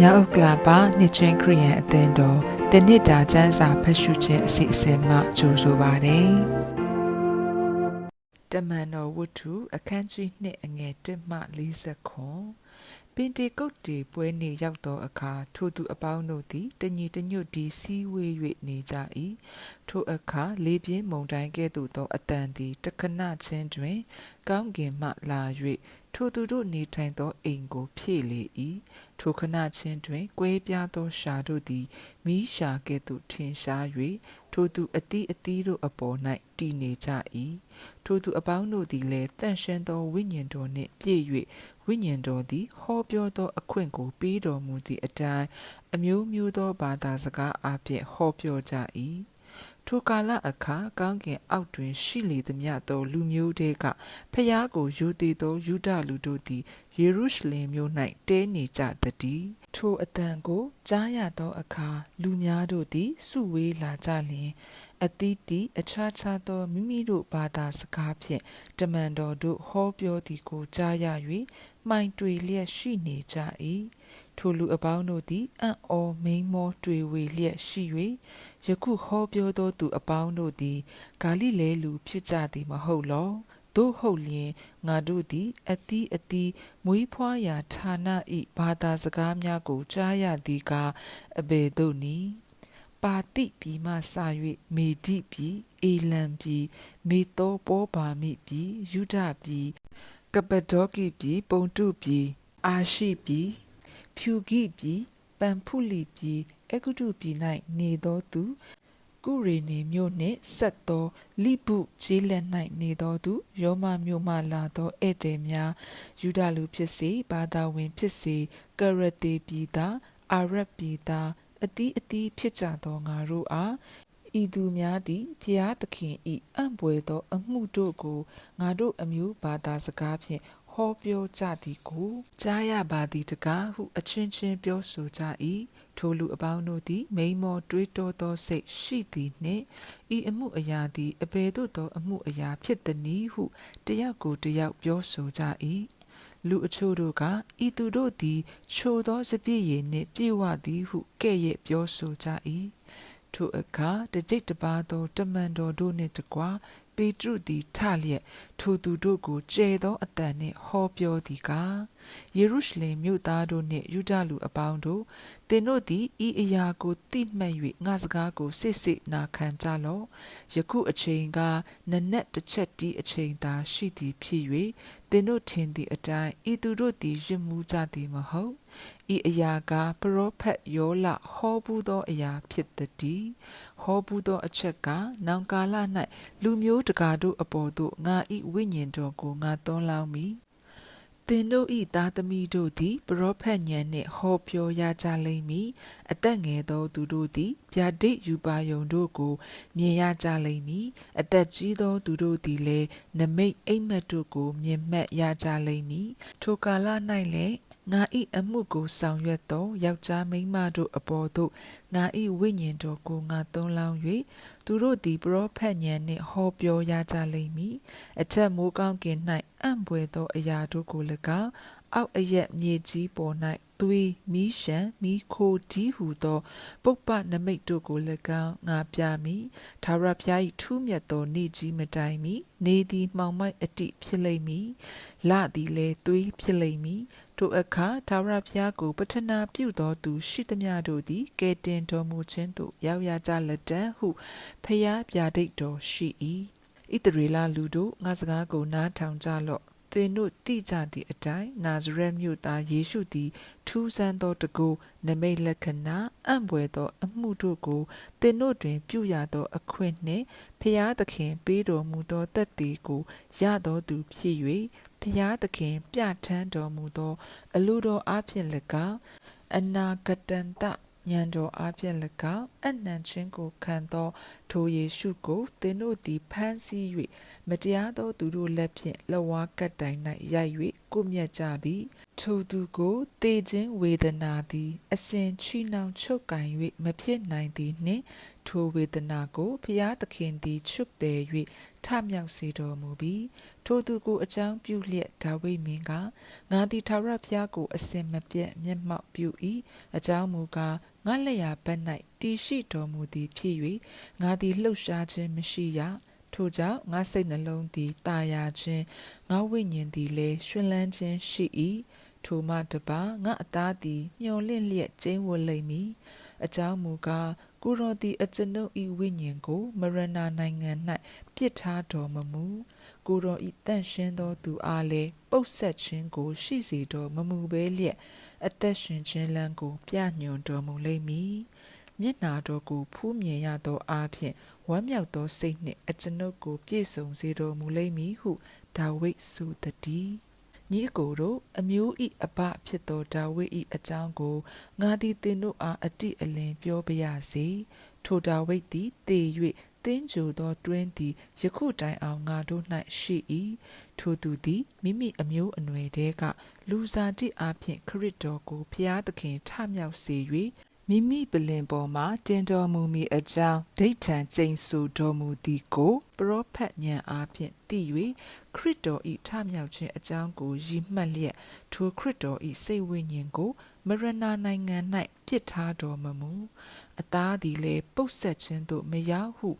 မြောက်ဥက္ကလာပါနှစ်ချင်းခရီးယန်အသင်းတော်တနစ်တာကျမ်းစာဖတ်ရှုခြင်းအစီအစဉ်မှကြိုဆိုပါရစေ။တမန်တော်ဝတ္ထုအခန်းကြီး2အငယ်1မှ40ခွန်ပင်တေကုတ်တီပွဲနေရောက်သောအခါထိုသူအပေါင်းတို့သည်တညီတညွတ်ဒီစည်းဝေး၍နေကြ၏ထိုအခါလေးပြင်းမုန်တိုင်းကဲ့သို့သောအတန်သည်တခဏချင်းတွင် ကောင်းကင်မှလာ၍ ထိုသူတို့နေထိုင်သောအိမ်ကိုဖြည့်လေ၏ထိုခဏချင်းတွင်ကွဲပြားသောရှာတို့သည်မိရှာကဲ့သို့ထင်ရှား၍ထိုသူအတိအသီးတို့အပေါ်၌တည်နေကြ၏ထိုသူအပေါင်းတို့သည်လည်းတန့်ရှင်းသောဝိညာဉ်တော်နှင့်ပြည့်၍ဝိညာဉ်တော်သည်ဟောပြောသောအခွင့်ကိုပေးတော်မူသည့်အတိုင်းအမျိုးမျိုးသောဘာသာစကားအပြင်ဟောပြောကြ၏ ထိုကာလအခါကောင်းကင်အောက်တွင် ရှိလေသမျှသော လူမျိုးတဲကဖျားကိုယူတည်သောယူဒလူတို့သည်ယေရုရှလင်မြို့၌တဲနေကြသည်ထိုအတန်ကိုကြားရသောအခါလူများတို့သည်စုဝေးလာကြလျင်အသီးသီးအခြားခြားသောမိမိတို့ဘာသာစကားဖြင့်တမန်တော်တို့ဟောပြောသည်ကိုကြားရ၍မှိုင်တွေလျက်ရှိနေကြ၏ ထိုလူအပေါင်းတို့သည်အံ့ဩမိန်မောတွေဝေလျက်ရှိ၍ယခုဟောပြောသောသူအပေါင်းတို့သည်ဂါလိလဲလူဖြစ်ကြသည်မဟုတ်လောတို့ဟုတ်လျင်ငါတို့သည်အသီးအသီးမွေးဖွားရာဌာနဤဘာသာစကားများကိုကြားရသည်ကအဘယ်သို့နည်းပါတိပြည်မှစ၍မေဒိပြည်အေလံပြည်မေသောပောပါမိပြည်ယုဒပြည်ကပဒေါကိပြည်ပုန်တုပြည်အာရှိပြည် ဖြူဂိပြည်ပန်ဖုလီပြည်အဂုတုပြည်၌နေသောသူကုရေနေမြို့နှင့်ဆက်သောလိပုခြေလက်၌နေသောသူယောမမြို့မှလာသောဧည့်သည်များယူဒလူဖြစ်စေဘာသာဝင်ဖြစ်စေကရတေပြည်သားအာရဗ်ပြည်သားအတီးအတီးဖြစ်ကြသောငါတို့အားဤသူများသည်ဖျားသခင်ဤအံ့ဘွယ်သော အမှုတို့ကိုငါတို့အမျိုးဘာသာစကားဖြင့် ဟောပြောကြသည်ကိုကြားရပါသည်တကားဟုအချင်းချင်းပြောဆိုကြ၏ထိုလူအပေါင်းတို့သည်မိန်မောတွေးတောသောစိတ်ရှိသည်နှင့်ဤအမှုအရာသည်အဘယ်သို့သောအမှုအရာဖြစ်သည်နည်းဟုတယောက်ကိုတယောက်ပြောဆိုကြ၏လူအချို့တို့ကဤသူတို့သည်ချိုသောစပြည့်ရည်နှင့်ပြေဝသည်ဟုကဲ့ရဲ့ပြောဆိုကြ၏ထိုအခါတကြိတ်တပါသောတမန်တော်တို့နှင့်တကွ ပေတရုသည်ထလျက်ထိုသူတို့ကိုကျဲသောအတန်နှင့်ဟောပြောသည်ကား ယေရုရှလင်မြို့သားတို့နှင့်ယူဒလူအပေါင်းတို့သင်တို့သည်ဤအရာကိုသိမှတ်၍ငါစကားကိုစစ်စစ်နာခံကြလော့ယခုအချိန်ကနနက်တစ်ချက်တီးအချိန်သာရှိသည်ဖြစ်၍သင်တို့ထင်သည့်အတိုင်းဤသူတို့သည်ရစ်မှုကြသည်မဟုတ်ဤအရာကပရောဖက်ယောလဟောဘူးသောအရာဖြစ်သည်ဟောဘူးသောအချက်ကနောင်ကာလ၌လူမျိုးတကာတို့အပေါ်သို့ငါဤဝိညာဉ်တော်ကိုငါသွန်းလောင်းမည် သင်တို့ဤသားသမီးတို့သည် ပရောဖက်ညံနှင့်ဟောပြောရကြလိမ့်မည်အသက်ငယ်သောသူတို့သည်ဗျာဒိတ်ယူပါယုံတို့ကို မြင်ရကြလိမ့်မည်အသက်ကြီးသောသူတို့သည်လည်းနမိတ်အိမ်မက်တို့ကို မြင်မှတ်ရကြလိမ့်မည်ထိုကာလ၌လည်း ငါဤအမှုကိုဆောင်ရွက်သောယောက်ျားမိန်းမတို့အပေါ်သို့ငါဤဝိညာဉ်တော်ကိုငါသွန်းလောင်း၍သူတို့သည်ပရောဖက်ညံနှင့်ဟောပြောရကြလိမ့်မည်အထက်မိုးကောင်းကင်၌အံ့ဘွယ်သောအရာတို့ကို၎င်းအောက်အရက်မြေကြီးပေါ်၌သွေးမီးရှံမီးခိုးဒီဟုသော ပုပ္ပနမိတ်တို့ကို၎င်းငါပြမိသာရဖျား၏ထူးမြတ်သောနေကြီးမတိုင်မီနေသည်မှောင်မိုက်အတိဖြစ်လိမ့်မည်လသည်လည်းသွေးဖြစ်လိမ့်မည် ထိုအခါသာရဖျားကို ပထနာပြုသောသူ ရှိသမျှတို့သည်ကဲတင်တော်မူခြင်းသို့ရောက်ရကြလက်တံဟုဖျားပြဒိတ်တော်ရှိ၏ဣတရေလလူတို့ငါစကားကိုနားထောင်ကြလော့သင်တို့သိကြသည့်အတိုင်းနာဇရက်မြို့သားယေရှုသည် ထူးဆန်းသောတကူနမိတ်လက္ခဏာအံ့ဘွယ်သော အမှုတို့ကိုသင်တို့တွင် ပြုရသောအခွင့်နှင့်ဖျားသခင်ပေးတော်မူသောတသက်ကိုရတော်သူဖြစ်၍ ဖျားသခင်ပြဋ္ဌာန်းတော်မူသော အလိုတော်အဖျင်၎င်းအနာဂတန်တဉာဏ်တော်အားဖြင့်၎င်းအနံ့ချင်းကိုခံသောထိုယေရှုကိုသင်တို့သည်ဖမ်းဆီး၍မတရားသောသူတို့လက်ဖြင့်လဝါကတ်တိုင်၌ရိုက်၍ကိုမြတ်ကြပြီထိုသူကိုတေခြင်းဝေဒနာသည် အစဉ်ချီနှောင်ချုပ်ကင်၍မဖြစ်နိုင်သည်နှင့် ထိုဝေဒနာကိုဖျားသခင်သည်ချွတ်ပယ်၍ထမြောက်စေတော်မူပြီးထိုသူကိုအကြောင်းပြုလျက်ဒါဝိမင်းကငါသည်ထာဝရဘုရားကိုအစင်မပြတ်မျက်မှောက်ပြု၏အကြောင်းမူကားငါလက်ရဘက်၌တည်ရှိတော်မူသည်ဖြစ်၍ငါသည်လှုပ်ရှားခြင်းမရှိရထိုကြောင့်ငါစိတ်နှလုံးသည်တာယာခြင်းငါဝိညာဉ်သည်လည်းရှင်လန်းခြင်းရှိ၏ထိုမှတပါငါအသားသည်မျောလင့်လျက်ကျင်းဝလိမ့်မည်အကြောင်းမူကား ကိုရောသည်အကျွန်ုပ်၏ဝိညာဉ်ကို မရဏနိုင်ငံ၌ပြစ်ထားတော်မမူကိုရောဤတန့်ရှင်းသောသူအားလည်းပုတ်ဆက်ခြင်းကို ရှိစေတော်မမူဘဲလျက်အသက်ရှင်ခြင်းလမ်းကို ပြညွန်တော်မူလိမ့်မည်မျက်နာတော်ကိုဖူးမြင်ရသောအားဖြင့်ဝမ်းမြောက်သောစိတ်နှင့်အကျွန်ုပ်ကို ပြည့်စုံစေတော်မူလိမ့်မည်ဟုဒါဝိဒ်ဆိုသည် ညီအကိုတို့အမျိုးဤအဘဖြစ်သောဒါဝိဒ်ဤအကြောင်းကိုငါသည်သင်တို့အားအတိအလင်းပြောပါရစေထိုဒါဝိဒ်သည်တည်၍တင်းကြိုသောတွင်းသည်ယခုတိုင်အောင်ငါတို့၌ရှိ၏ထိုသူသည်မိမိအမျိုးအနွယ်တဲကလူစားတိအားဖြင့်ခရစ်တော်ကိုဖျားသခင်ထမြောက်စေ၍ မိမိပလင်ပေါ်မှာတင်တော်မူမီအကြောင်းဒိဋ္ဌံကျိန်ဆိုတော်မူသည်ကိုပရောဖက်ဉာဏ်အားဖြင့်သိ၍ခရစ်တော်ဤထမြောက်ခြင်းအကြောင်းကိုရည်မှတ်လျက်ထိုခရစ်တော်ဤစိတ်ဝိညာဉ်ကိုမရဏနိုင်ငံ၌ပြစ်ထားတော်မမူအသားသည်လည်းပုတ်ဆက်ခြင်းသို့မရောက်ဟု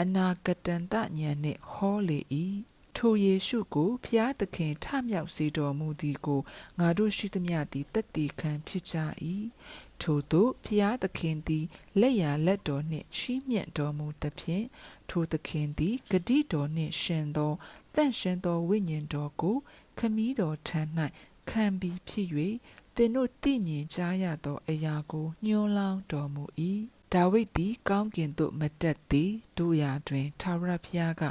အနာဂတန်တဉာဏ်နှင့်ဟောလေ၏ ထိုယေရှုကိုဖျားသခင်ထမြောက်စေတော်မူသည်ကိုငါတို့ရှိသမျှသည်တည်တည်ခံဖြစ်ကြ၏ထို့သို့ဖျားသခင်သည်လက်ရလက်တော်နှင့်ချီးမြှင့်တော်မူသဖြင့်ထိုသခင်သည်ဂတိတော်နှင့်ရှင်သောတန့်ရှင်သောဝိညာဉ်တော်ကိုခမည်းတော်ထံ၌ခံပြီးဖြစ်၍သင်တို့သိမြင်ကြားရသောအရာကိုညွှန်းလောင်းတော်မူ၏ဒါဝိဒ်သည်ကောင်းကင်သို့မတက်သည်တို့ရာတွင်ထာဝရဘုရားက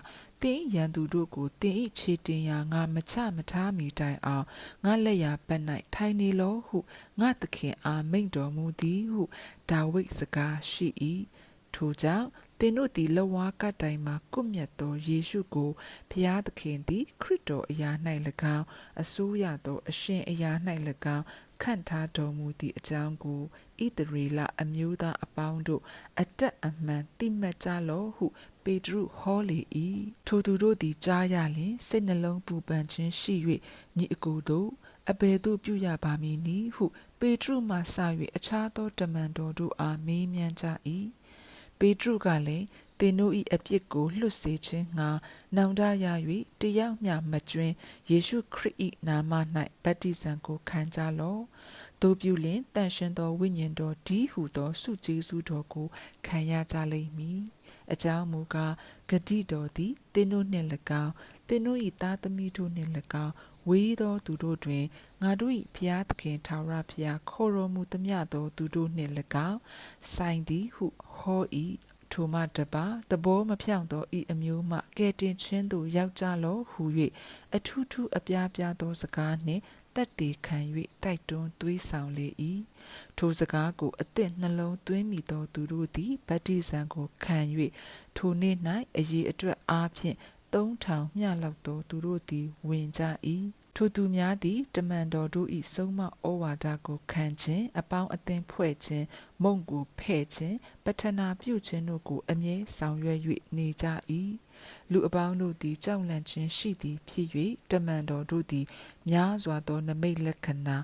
တင်းရန်သူတို့ကိုတင်းဤခြေတင်ရာငါမချမထားမီတိုင်အောင်ငါလက်ရာပတ်၌ထိုင်နေလောဟုငါသခင်အားမိန့်တော်မူသည်ဟုဒါဝိဒ်စကားရှိ၏ထိုကြောင့်သင်တို့သည်လဝါကတိုင်မှာကုမြတ်သောယေရှုကိုဖျားသခင်သည်ခရစ်တော်အရာ၌၎င်းအစိုးရသောအရှင်အရာ၌၎င်းခန့်ထားတော်မူသည့်အကြောင်းကိုဣသရေလအမျိုးသားအပေါင်းတို့အတက်အမှန်သိမှတ်ကြလော့ဟု ပေတရုဟောလေ၏ထိုသူတို့သည်ကြားရလျင်စိတ်နှလုံးပူပန်ခြင်းရှိ၍ညီအကိုတို့အဘယ်သို့ပြုရပါမည်နည်းဟုပေတရုမှစ၍အခြားသောတမန်တော်တို့အားမေးမြန်းကြ၏ပေတရုကလည်းသင်တို့၏အပြစ်ကိုလွတ်စေခြင်းငှာနောင်တရ၍တယောက်မျှမကျွင်းယေရှုခရစ်၏နာမ၌ဗတ္တိဇံကိုခံကြလော့တို့ပြုလင်တန်ရှင်သောဝိညာဉ်တော်ဒီဟုသောစုကျေးဇူးတော်ကိုခံရကြလိမ့်မည် အကြောင်းမူကားဂတိတော်သည်သင်တို့နှင့်၎င်းသင်တို့၏သားသမီးတို့နှင့်၎င်းဝေးသောသူတို့တွင်ငါတို့၏ဖျားသခင်ထာဝရဘုရားခေါ်တော်မူသမျှသောသူတို့နှင့်၎င်းဆိုင်သည်ဟုဟော၏ထိုမှတပါသဘောမဖြောင့်သောဤအမျိုးမှကဲတင်ချင်းသို့ရောက်ကြလောဟု၍အထူးထူးအပြားပြားသောစကားနှင့် တက်တည်ခံ၍တိုက်တွန်းသွေးဆောင်လေ၏ထိုစကားကိုအသည့်နှလုံးသွင်းမိသောသူတို့သည်ဗတ္တိဇံကိုခံ၍ထိုနေ့၌အရေးအတွက်အားဖြင့်3000မျှလောက်သောသူတို့သည်ဝင်ကြ၏ထိုသူများသည်တမန်တော်တို့၏ဆုံးမဩဝါဒကိုခံခြင်းအပေါင်းအသင်းဖွဲ့ခြင်းမုံကိုဖဲ့ခြင်းပထနာပြုခြင်းတို့ကိုအမြဲဆောင်ရွက်၍နေကြ၏ လူအပေါင်းတို့သည်ကြောက်လန့်ခြင်းရှိသည်ဖြစ်၍တမန်တော်တို့သည်များစွာသောနမိတ်လက္ခဏာ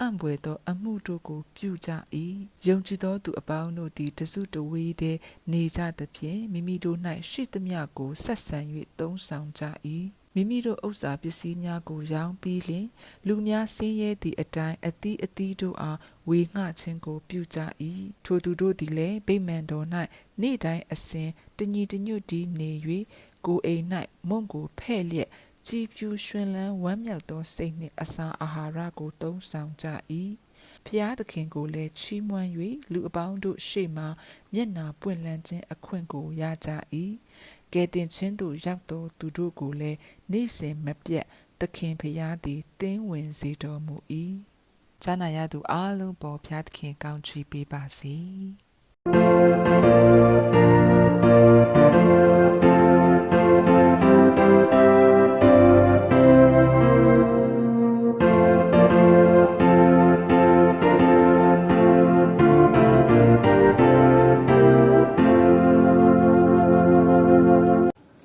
အံ့ဘွယ်သော အမှုတို့ကို ပြုကြ၏ယုံကြည်သောသူအပေါင်းတို့သည်တစုတဝေးတည်းနေကြသဖြင့်မိမိတို့၌ရှိသမျှကိုဆက်ဆံ၍သုံးဆောင်ကြ၏ မိမိတို့ဥစ္စာပစ္စည်းများကိုရောင်းပြီးလျှင်လူများဆင်းရဲသည့်အတိုင်းအသီးအသီးတို့အားဝေငှခြင်းကို ပြုကြ၏ထိုသူတို့သည်လည်းဗိမာန်တော်၌နေ့တိုင်းအစဉ်တညီတညွတ်တည်းနေ၍ကိုယ်အိမ်၌မုံကိုဖဲ့လျက်ကြည်ပြူရွှင်လန်းဝမ်းမြောက်သောစိတ်နှင့်အစာအာဟာရကိုသုံးဆောင်ကြ၏ဖျားသခင်ကိုလည်းချီးမွမ်း၍လူအပေါင်းတို့ရှေ့မှမျက်နာပွင့်လန်းခြင်းအခွင့်ကိုရကြ၏ ကဲတင်ခြင်းသို့ရောက်သောသူတို့ကိုလည်းနေ့စဉ်မပြတ်သခင်ဖျားသည်တင်းဝင်စေတော်မူ၏ဈာနာရသူအလုံးပေါ်ဖျားသခင်ကောင်းချီးပေးပါစေ